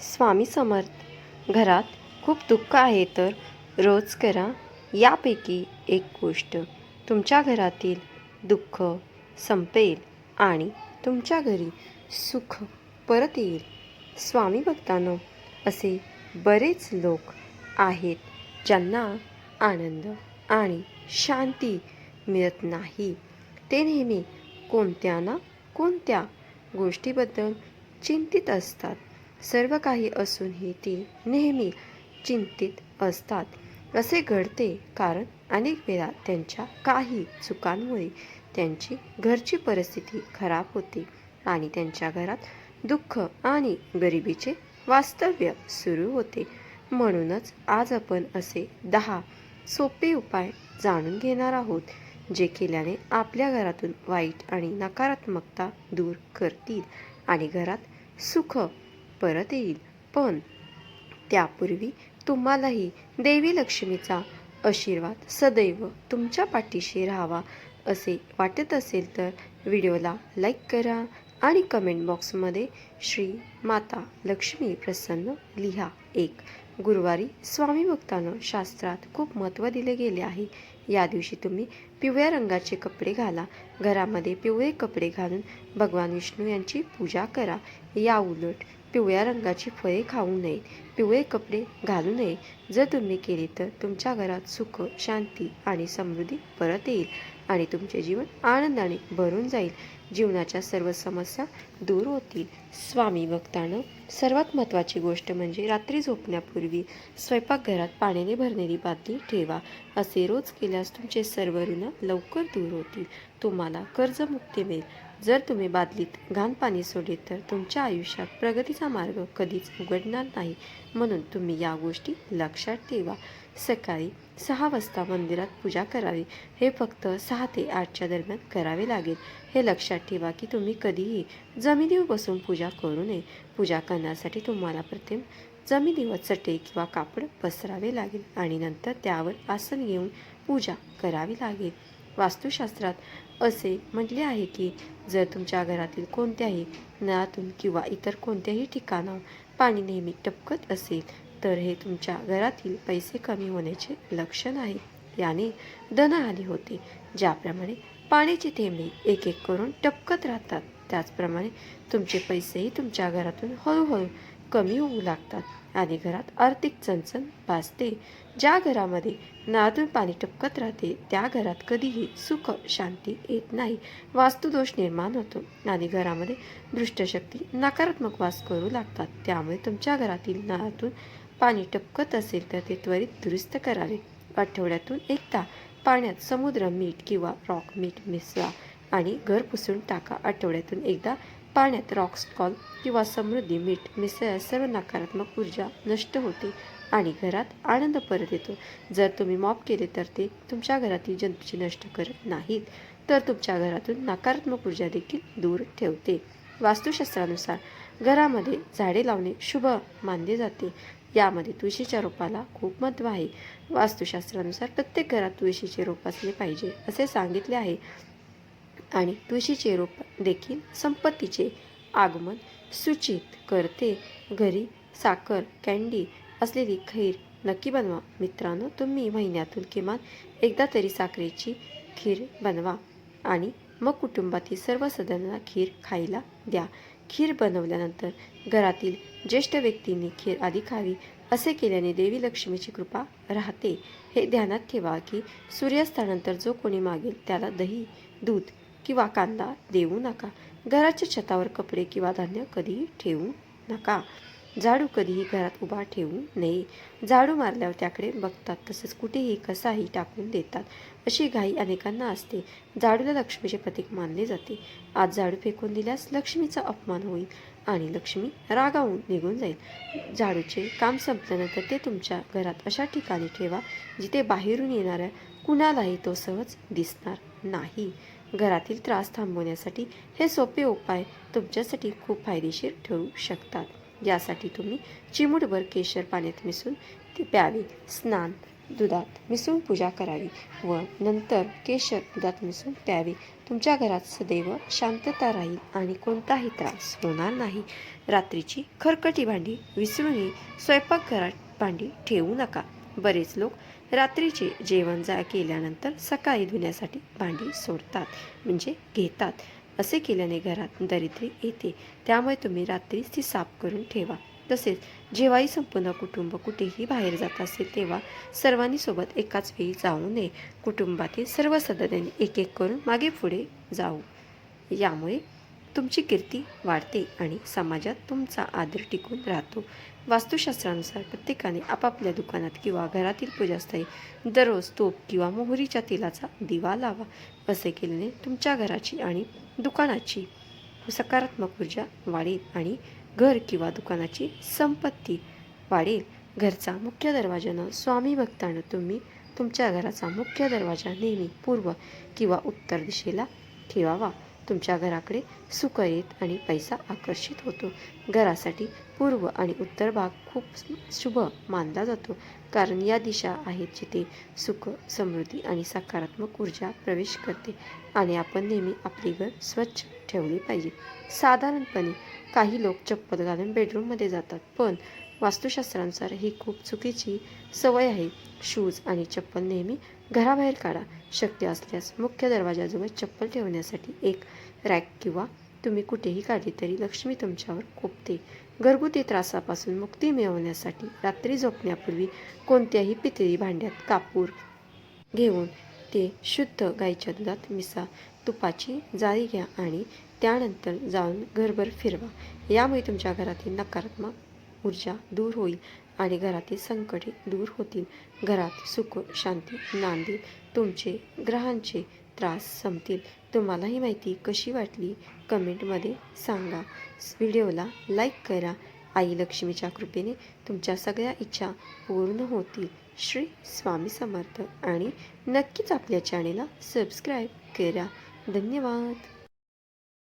स्वामी समर्थ घरात खूप दुःख आहे तर रोज करा यापैकी एक गोष्ट. तुमच्या घरातील दुःख संपेल आणि तुमच्या घरी सुख परत येईल. स्वामी भक्तांनो असे बरेच लोक आहेत ज्यांना आनंद आणि शांती मिळत नाही. ते नेहमी कोणत्या ना कोणत्या गोष्टीबद्दल चिंतित असतात. सर्व काही असूनही ती नेहमी चिंतित असतात. असे घडते कारण अनेक वेळा त्यांच्या काही चुकांमुळे त्यांची घरची परिस्थिती खराब होते आणि त्यांच्या घरात दुःख आणि गरिबीचे वास्तव्य सुरू होते. म्हणूनच आज आपण असे दहा सोपे उपाय जाणून घेणार आहोत जे केल्याने आपल्या घरातून वाईट आणि नकारात्मकता दूर करतील आणि घरात सुख परत येईल. पण त्यापूर्वी तुम्हालाही देवी लक्ष्मीचा आशीर्वाद सदैव तुमच्या पाठीशी राहावा असे वाटत असेल तर व्हिडिओला लाईक करा आणि कमेंट बॉक्समध्ये श्री माता लक्ष्मी प्रसन्न लिहा. एक गुरुवारी स्वामी भक्तानं शास्त्रात खूप महत्त्व दिले गेले आहे. या दिवशी तुम्ही पिवळ्या रंगाचे कपडे घाला. घरामध्ये पिवळे कपडे घालून भगवान विष्णू यांची पूजा करा. या उलट पिवळ्या रंगाची फळे खाऊ नये पिवळे कपडे घालू नये. जर तुम्ही केले तर तुमच्या घरात सुख शांती आणि समृद्धी परत येईल आणि तुमचे जीवन आनंदाने भरून जाईल. जीवनाच्या सर्व समस्या दूर होतील. स्वामी भक्तानं सर्वात महत्त्वाची गोष्ट म्हणजे रात्री झोपण्यापूर्वी स्वयंपाकघरात पाण्याने भरलेली बादली ठेवा. असे रोज केल्यास तुमचे सर्व ऋण लवकर दूर होतील. तुम्हाला कर्जमुक्ती मिळेल. जर तुम्ही बादलीत घाण पाणी सोडले तर तुमच्या आयुष्यात प्रगतीचा मार्ग कधीच उघडणार नाही. म्हणून तुम्ही या गोष्टी लक्षात ठेवा. सकाळी सहा वाजता मंदिरात पूजा करावी. हे फक्त सहा ते आठच्या दरम्यान करावे लागेल. हे लक्षात ठेवा की तुम्ही कधीही जमिनीवर बसून पूजा करू नये. पूजा करण्यासाठी तुम्हाला प्रथम जमिनीवर चटे किंवा कापड पसरावे लागेल आणि नंतर त्यावर आसन घेऊन पूजा करावी लागेल. वास्तुशास्त्रात असे म्हटले आहे की जर तुमच्या घरातील कोणत्याही नळातून किंवा इतर कोणत्याही ठिकाणाहून पाणी नेहमी टपकत असेल तर हे तुमच्या घरातील पैसे कमी होण्याचे लक्षण आहे. याने धनहानी होते ज्याप्रमाणे पाण्याचे थेंबे एक एक करून टपकत राहतात. त्याचप्रमाणे तुमचे पैसेही तुमच्या घरातून हळूहळू कमी होऊ लागतात. आणि घरात आर्थिक चणचण भासते. ज्या घरामध्ये नादून पाणी टपकत राहते त्या घरात कधीही सुख शांती येत नाही. वास्तुदोष निर्माण होतो. आणि घरामध्ये दृष्टशक्ती नकारात्मक वास करू लागतात. त्यामुळे तुमच्या घरातील नळातून पाणी टपकत असेल तर ते त्वरित दुरुस्त करावे. आठवड्यातून एकदा पाण्यात समुद्र मीठ किंवा रॉक मीठ मिसळा. आणि घर पुसून टाका आठवड्यातून एकदा. पाण्यात रॉक्सकॉल किंवा समृद्धी मीठ मिसळल्यास सर्व नकारात्मक ऊर्जा नष्ट होते आणि घरात आनंद परत येतो. जर तुम्ही मॉप केले तर ते तुमच्या घरातील जंतूची नष्ट करत नाहीत तर तुमच्या घरातून नकारात्मक ऊर्जा देखील दूर ठेवते. वास्तुशास्त्रानुसार घरामध्ये झाडे लावणे शुभ मानले जाते. यामध्ये तुळशीच्या रोपाला खूप महत्त्व आहे. वास्तुशास्त्रानुसार प्रत्येक घरात तुळशीचे रोप असले पाहिजे असे सांगितले आहे. आणि तुळशीचे रोप देखील संपत्तीचे आगमन सूचित करते. घरी साखर कँडी असलेली खीर नक्की बनवा. मित्रांनो तुम्ही महिन्यातून किमान एकदा तरी साखरेची खीर बनवा आणि मग कुटुंबातील सर्व सदस्यांना खीर खायला द्या. खीर बनवल्यानंतर घरातील ज्येष्ठ व्यक्तींनी खीर आधी खावी असे केल्याने देवी लक्ष्मीची कृपा राहते. हे ध्यानात ठेवा की सूर्यास्तानंतर जो कोणी मागेल त्याला दही दूध किंवा कांदा देऊ नका. घराच्या छतावर कपडे किंवा धान्य कधीही ठेवू नका. झाडू कधीही घरात उभा ठेवू नये. झाडू मारल्यावर त्याकडे बघतात तसेच कुठेही कसाही टाकून देतात अशी घाई अनेकांना असते. झाडूला लक्ष्मीचे प्रतीक मानले जाते. आज झाडू फेकून दिल्यास लक्ष्मीचा अपमान होईल आणि लक्ष्मी रागावून निघून जाईल. झाडूचे काम संपल्यानंतर ते तुमच्या घरात अशा ठिकाणी ठेवा जिथे बाहेरून येणाऱ्या कुणालाही तो सहज दिसणार नाही. घरातील त्रास थांबवण्यासाठी हे सोपे उपाय तुमच्यासाठी खूप फायदेशीर ठरू शकतात. यासाठी तुम्ही चिमूटभर केशर पाण्यात मिसळून ते प्यावे. स्नान दुधात मिसळून पूजा करावी व नंतर केशर दुधात मिसळून प्यावे. तुमच्या घरात सदैव शांतता राहील आणि कोणताही त्रास होणार नाही. रात्रीची खरकटी भांडी विसरूनही स्वयंपाकघरात भांडी ठेवू नका. बरेच लोक रात्रीचे जेवण जा केल्यानंतर सकाळी धुण्यासाठी भांडी सोडतात म्हणजे घेतात. असे केल्याने घरात दरिद्री येते. त्यामुळे तुम्ही रात्रीच ती साफ करून ठेवा. तसेच जेव्हाही संपूर्ण कुटुंब कुठेही बाहेर जात असेल तेव्हा सर्वांनी सोबत एकाच वेळी जाऊ नये. कुटुंबातील सर्व सदस्यांनी एक एक करून मागे पुढे जाऊ. यामुळे तुमची कीर्ती वाढते आणि समाजात तुमचा आदर टिकून राहतो. वास्तुशास्त्रानुसार प्रत्येकाने आपापल्या दुकानात किंवा घरातील पूजास्थळी दररोज तूप किंवा मोहरीच्या तेलाचा दिवा लावा असे केल्याने तुमच्या घराची आणि दुकानाची सकारात्मक ऊर्जा वाढेल आणि घर किंवा दुकानाची संपत्ती वाढेल. घरचा मुख्य दरवाजानं स्वामी भक्तानं तुम्ही तुमच्या घराचा मुख्य दरवाजा नेहमी पूर्व किंवा उत्तर दिशेला ठेवावा. तुमच्या घराकडे सुख येत आणि पैसा आकर्षित होतो. घरासाठी पूर्व आणि उत्तर भाग खूप शुभ मानला जातो. कारण या दिशा आहेत जिथे सुख समृद्धी आणि सकारात्मक ऊर्जा प्रवेश करते आणि आपण नेहमी आपली घर स्वच्छ ठेवली पाहिजे. साधारणपणे काही लोक चप्पल घालून बेडरूममध्ये जातात पण वास्तुशास्त्रानुसार ही खूप चुकीची सवय आहे. शूज आणि चप्पल नेहमी घराबाहेर काढा. शक्य असल्यास मुख्य दरवाजाजवळ चप्पल ठेवण्यासाठी एक रॅक किंवा तुम्ही कुठेही काढली तरी लक्ष्मी तुमच्यावर कोपते. घरगुती त्रासापासून मुक्ती मिळवण्यासाठी रात्री झोपण्यापूर्वी कोणत्याही पितळी भांड्यात कापूर घेऊन ते शुद्ध गाईच्या दुधात मिसा तुपाची जाळी घ्या आणि त्यानंतर जाऊन घरभर फिरवा. यामुळे तुमच्या घरातील नकारात्मक ऊर्जा दूर होईल. आणि घरातील संकटे दूर होतील. घरात सुख शांती नांदेल तुमचे ग्रहांचे त्रास संपतील. तुम्हाला ही माहिती कशी वाटली? कमेंटमध्ये सांगा. व्हिडिओला लाईक करा. आई लक्ष्मीच्या कृपेने तुमच्या सगळ्या इच्छा पूर्ण होतील. श्री स्वामी समर्थ. आणि नक्कीच आपल्या चॅनेलला सबस्क्राईब करा. धन्यवाद.